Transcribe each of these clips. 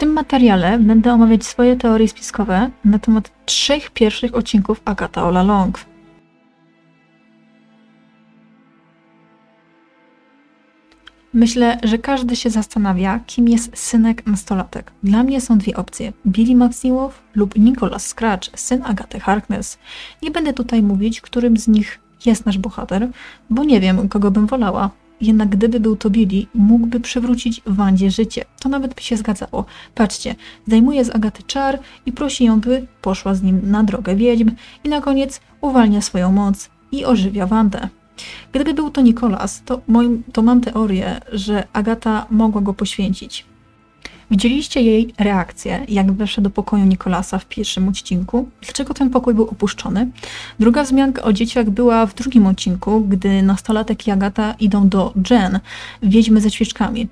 tym materiale będę omawiać swoje teorie spiskowe na temat trzech pierwszych odcinków Agata All Along. Myślę, że każdy się zastanawia, kim jest synek nastolatek. Dla mnie są dwie opcje: Billy Maximow lub Nicholas Scratch, syn Agaty Harkness. Nie będę tutaj mówić, którym z nich jest nasz bohater, bo nie wiem, kogo bym wolała. Jednak gdyby był to Billy, mógłby przywrócić Wandzie życie. To nawet by się zgadzało. Patrzcie, zdejmuje z Agaty czar i prosi ją, by poszła z nim na drogę wiedźm i na koniec uwalnia swoją moc i ożywia Wandę. Gdyby był to Nikolas, to, moim, to mam teorię, że Agata mogła go poświęcić. Widzieliście jej reakcję, jak weszła do pokoju Nikolasa w pierwszym odcinku? Dlaczego ten pokój był opuszczony? Druga wzmianka o dzieciach była w drugim odcinku, gdy nastolatek i Agata idą do Jen, wiedźmy ze świeczkami.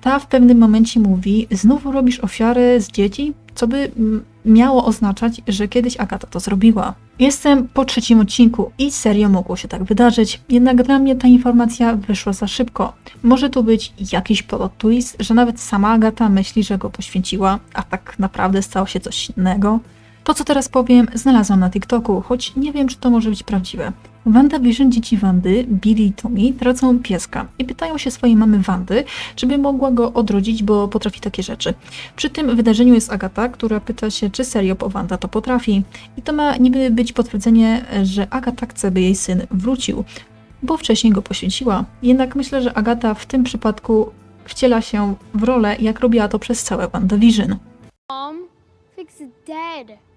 Ta w pewnym momencie mówi: Znów robisz ofiary z dzieci? Co by mm, miało oznaczać, że kiedyś Agata to zrobiła. Jestem po trzecim odcinku i serio mogło się tak wydarzyć, jednak dla mnie ta informacja wyszła za szybko. Może tu być jakiś plot twist, że nawet sama Agata myśli, że go poświęciła, a tak naprawdę stało się coś innego. To, co teraz powiem, znalazłam na TikToku, choć nie wiem, czy to może być prawdziwe. WandaVision dzieci Wandy, Billy i Tommy, tracą pieska i pytają się swojej mamy Wandy, czy by mogła go odrodzić, bo potrafi takie rzeczy. Przy tym wydarzeniu jest Agata, która pyta się, czy serio po Wanda to potrafi. I to ma niby być potwierdzenie, że Agata chce, by jej syn wrócił, bo wcześniej go poświęciła. Jednak myślę, że Agata w tym przypadku wciela się w rolę, jak robiła to przez całe WandaVision. Mom, Fix is dead.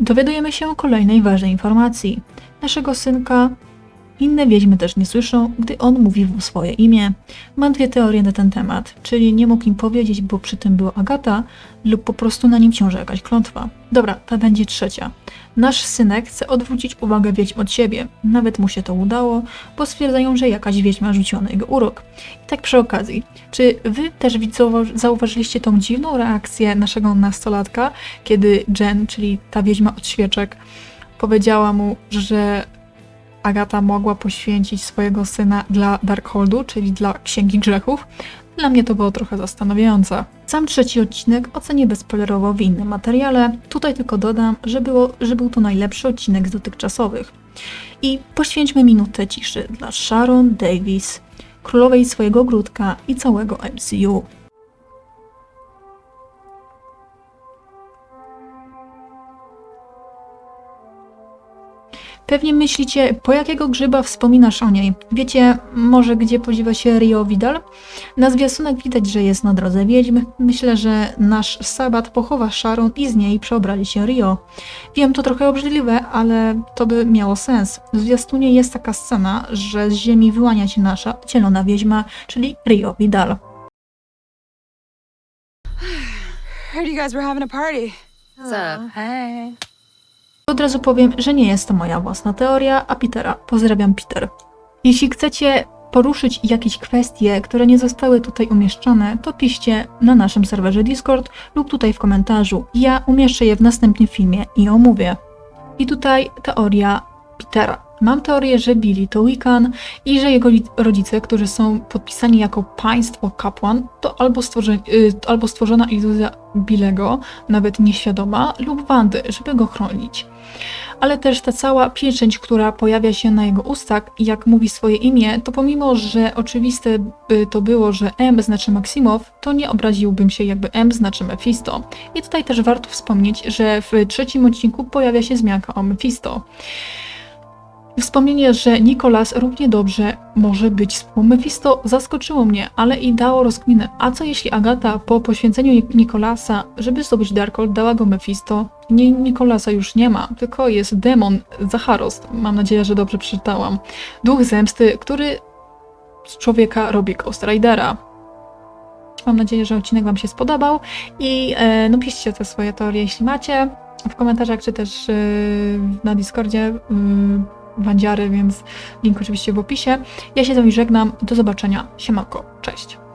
Dowiadujemy się kolejnej ważnej informacji. Naszego synka inne wiedźmy też nie słyszą, gdy on mówi swoje imię. Mam dwie teorie na ten temat, czyli nie mógł im powiedzieć, bo przy tym była Agata, lub po prostu na nim ciąży jakaś klątwa. Dobra, ta będzie trzecia. Nasz synek chce odwrócić uwagę wiedźm od siebie. Nawet mu się to udało, bo stwierdzają, że jakaś wiedźma rzuciła na jego urok. I tak przy okazji, czy wy też zauważyliście tą dziwną reakcję naszego nastolatka, kiedy Jen, czyli ta wiedźma od świeczek, powiedziała mu, że Agata mogła poświęcić swojego syna dla Darkholdu, czyli dla Księgi Grzechów. Dla mnie to było trochę zastanawiające. Sam trzeci odcinek ocenię bezspoilerowo w innym materiale. Tutaj tylko dodam, że, było, że był to najlepszy odcinek z dotychczasowych. I poświęćmy minutę ciszy dla Sharon Davis, królowej swojego ogródka i całego MCU. Pewnie myślicie, po jakiego grzyba wspominasz o niej? Wiecie, może gdzie podziewa się Rio Vidal? Na zwiastunach widać, że jest na drodze wiedźm. Myślę, że nasz sabat pochowa Sharon i z niej przeobrali się Rio. Wiem, to trochę obrzydliwe, ale to by miało sens. W zwiastunie jest taka scena, że z ziemi wyłania się nasza cielona wiedźma, czyli Rio Vidal. Heard you guys were having a party. What's up? Hey. Od razu powiem, że nie jest to moja własna teoria, a Petera. Pozdrawiam, Peter. Jeśli chcecie poruszyć jakieś kwestie, które nie zostały tutaj umieszczone, to piszcie na naszym serwerze Discord lub tutaj w komentarzu. Ja umieszczę je w następnym filmie i omówię. I tutaj teoria Petera. Mam teorię, że Billy to Wiccan i że jego rodzice, którzy są podpisani jako państwo kapłan, to albo, y, albo stworzona iluzja Billego, nawet nieświadoma, lub Wandy, żeby go chronić. Ale też ta cała pieczęć, która pojawia się na jego ustach jak mówi swoje imię, to pomimo, że oczywiste by to było, że M znaczy Maksimow, to nie obraziłbym się, jakby M znaczy Mephisto. I tutaj też warto wspomnieć, że w trzecim odcinku pojawia się zmianka o Mephisto. Wspomnienie, że Nikolas równie dobrze może być współ Mephisto zaskoczyło mnie, ale i dało rozkminę. A co jeśli Agata po poświęceniu Nikolasa, żeby zdobyć Darkhold, dała go Mephisto? Nie, Nikolasa już nie ma, tylko jest demon Zacharost. Mam nadzieję, że dobrze przeczytałam. Duch zemsty, który z człowieka robi Ghost Ridera. Mam nadzieję, że odcinek Wam się spodobał i e, no piszcie te swoje teorie, jeśli macie w komentarzach, czy też e, na Discordzie. E, Wandziary, więc link oczywiście w opisie. Ja się z Wami żegnam. Do zobaczenia. Siemanko. Cześć.